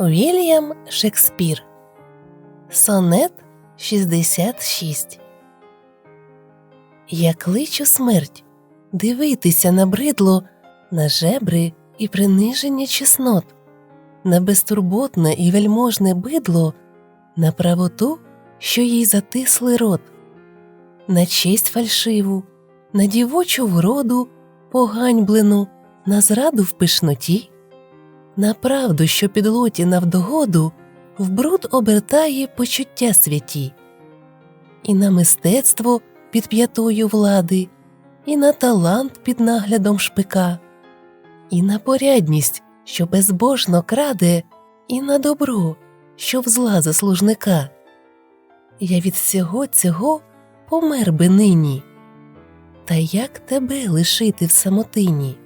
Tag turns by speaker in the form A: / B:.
A: Вільям Шекспір. Сонет 66 Я кличу смерть. Дивитися набридло на жебри і приниження чеснот, на безтурботне і вельможне бидло, на правоту, що їй затисли рот, на честь фальшиву, на дівочу вроду, поганьблену, на зраду в пишноті, на правду, що підлоті навдогоду, в бруд обертає почуття святі, і на мистецтво під п'ятою влади, і на талант під наглядом шпика, і на порядність, що безбожно краде, і на добро, що в зла заслужника. Я від всього цього помер би нині. Та як тебе лишити в самотині?